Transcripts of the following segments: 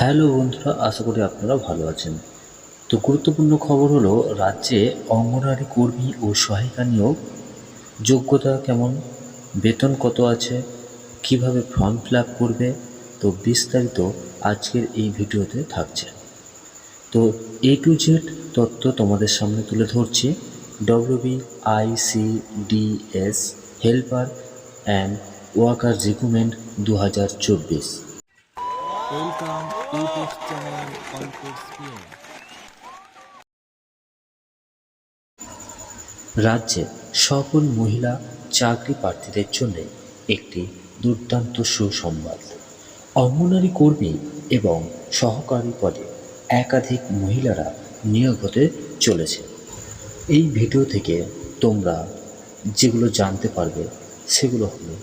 Hello বন্ধুরা, আশা করি আপনারা ভালো আছেন। তো গুরুত্বপূর্ণ খবর হলো, রাজ্যে অঙ্গনওয়াড়ি কর্মী ও সহায়িকা নিয়োগ। যোগ্যতা কেমন? বেতন কত আছে? কীভাবে ফর্ম ফিল করবে? তো বিস্তারিত আজকের এই ভিডিওতে থাকছে। তো এ টু জেড তথ্য তোমাদের সামনে তুলে ধরছি। WB ICDS helper and worker recruitment দু হাজার চব্বিশ। রাজ্যে সকল মহিলা চাকরি প্রার্থীদের জন্য একটি দুর্দান্ত সুসংবাদ। অঙ্গনারী কর্মী এবং সহকারী পদে একাধিক মহিলারা নিয়োগ হতে চলেছে। এই ভিডিও থেকে তোমরা যেগুলো জানতে পারবে সেগুলো হলো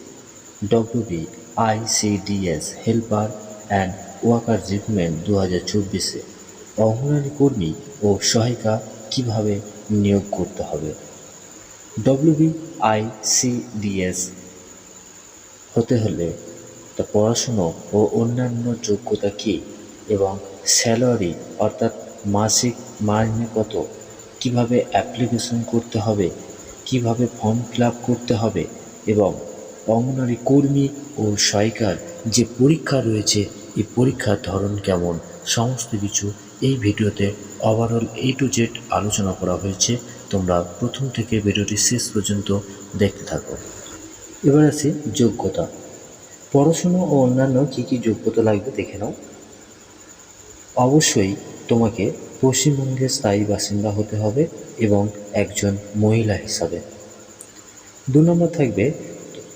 WB ICDS helper and worker recruitment দু হাজার চব্বিশে। অঙ্গনারী কর্মী ও সহায়িকা কীভাবে নিয়োগ করতে হবে? ডব্লিউবি আইসিডিএস হতে হলে তা পড়াশুনো ও অন্যান্য যোগ্যতা কী এবং স্যালারি অর্থাৎ মাসিক মাইনে কত কীভাবে অ্যাপ্লিকেশন করতে হবে, কীভাবে ফর্ম ফিল করতে হবে এবং অঙ্গনারী কর্মী ও সহায়িকার যে পরীক্ষা রয়েছে এই পরীক্ষার ধরন কেমন? সমস্ত কিছু এই ভিডিওতে ওভারঅল এ টু জেড আলোচনা করা হয়েছে। তোমরা প্রথম থেকে ভিডিওটি শেষ পর্যন্ত দেখতে থাকো। এবার আছে যোগ্যতা। পড়াশুনো ও অন্যান্য কী কী যোগ্যতা লাগবে দেখে নাও। অবশ্যই তোমাকে পশ্চিমবঙ্গের স্থায়ী বাসিন্দা হতে হবে এবং একজন মহিলা হিসাবে। দু নম্বর থাকবে,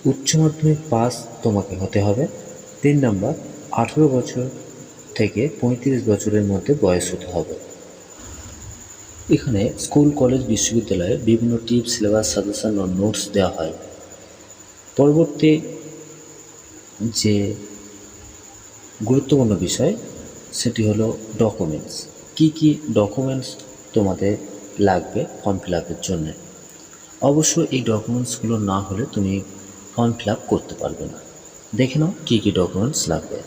উচ্চ মাধ্যমিক পাস তোমাকে হতে হবে। তিন নম্বর আঠেরো বছর থেকে পঁয়ত্রিশ বছরের মধ্যে বয়স হতে হবে। এখানে স্কুল, কলেজ, বিশ্ববিদ্যালয়ে বিভিন্ন টিপস, সিলেবাস, সাজেশন ও নোটস দেওয়া হয়। পরবর্তী যে গুরুত্বপূর্ণ বিষয়, সেটি হলো ডকুমেন্টস কি কি ডকুমেন্টস তোমাদের লাগবে ফর্ম ফিল আপের জন্যে? অবশ্য এই ডকুমেন্টসগুলো না হলে তুমি ফর্ম ফিল আপ করতে পারবে না। দেখে নাও কী কী ডকুমেন্টস লাগবে।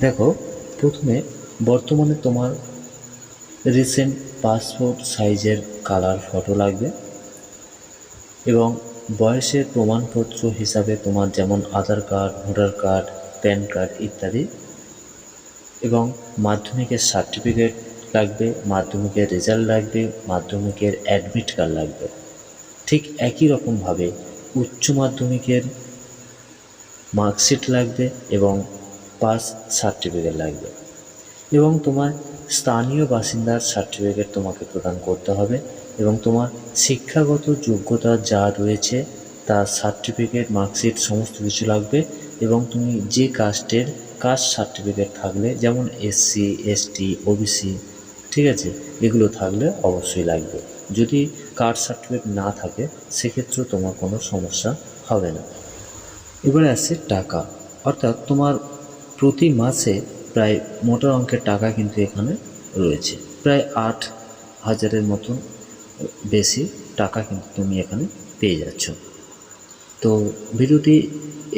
দেখো, প্রথমে বর্তমানে তোমার রিসেন্ট পাসপোর্ট সাইজের কালার ফটো লাগবে এবং বয়সের প্রমাণপত্র হিসাবে তোমার যেমন Aadhaar card voter card PAN card ইত্যাদি এবং মাধ্যমিকের সার্টিফিকেট লাগবে, মাধ্যমিকের রেজাল্ট লাগবে, মাধ্যমিকের অ্যাডমিট কার্ড লাগবে। ঠিক একই রকমভাবে উচ্চ মাধ্যমিকের মার্কশিট লাগবে এবং পাস সার্টিফিকেট লাগবে। এবং তোমার স্থানীয় বাসিন্দার সার্টিফিকেট তোমাকে প্রদান করতে হবে এবং তোমার শিক্ষাগত যোগ্যতা যা রয়েছে তার সার্টিফিকেট, মার্কশিট, সমস্ত কিছু লাগবে এবং তুমি যে কাস্টের কাস্ট সার্টিফিকেট থাকলে, যেমন এসসি এসটি ওবিসি ঠিক আছে, এগুলো থাকলে অবশ্যই লাগবে। যদি কাস্ট সার্টিফিকেট না থাকে, সেক্ষেত্রেও তোমার কোনো সমস্যা হবে না। এবারে আসছে টাকা। অর্থাৎ তোমার প্রতি মাসে প্রায় মোটা অঙ্কের টাকা কিন্তু এখানে রয়েছে। প্রায় আট হাজারের মতন বেশি টাকা কিন্তু তুমি এখানে পেয়ে যাচ্ছ। তো ভিডিওটি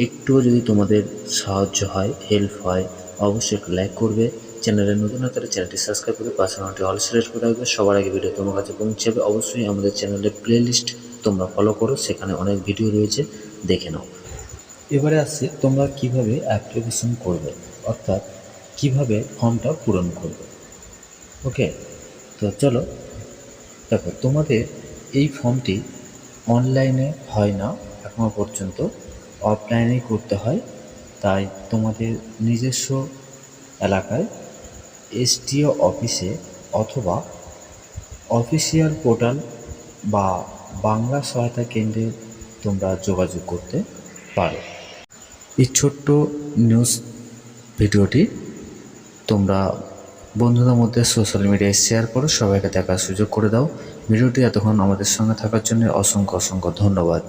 একটুও যদি তোমাদের সাহায্য হয় হেল্প হয়, অবশ্যই একটু লাইক করবে। চ্যানেলে নতুন হাতারে চ্যানেলটি সাবস্ক্রাইব করে পাশে ঘন্টি অল সিলেক্ট করে রাখবে। সবার আগে ভিডিও তোমার কাছে পৌঁছাবে অবশ্যই আমাদের চ্যানেলের প্লেলিস্ট তোমরা ফলো করো। সেখানে অনেক ভিডিও রয়েছে, দেখে নাও। এবারে আসছে তোমরা কীভাবে অ্যাপ্লিকেশন করবে, অর্থাৎ কীভাবে ফর্মটা পূরণ করবে। ওকে তো চলো, দেখো, তোমাদের এই ফর্মটি অনলাইনে হয় না এখনও পর্যন্ত। অফলাইনেই করতে হয়, তাই তোমাদের নিজস্ব এলাকায় এসটিও অফিসে অথবা অফিসিয়াল পোর্টাল বা বাংলা সহায়তা কেন্দ্রে তোমরা যোগাযোগ করতে পারো। এই ছোট্ট নিউজ ভিডিওটি তোমরা বন্ধুদের মধ্যে সোশ্যাল মিডিয়ায় শেয়ার করো, সবাইকে দেখার সুযোগ করে দাও। ভিডিওটি এতক্ষণ আমাদের সঙ্গে থাকার জন্য অসংখ্য অসংখ্য ধন্যবাদ।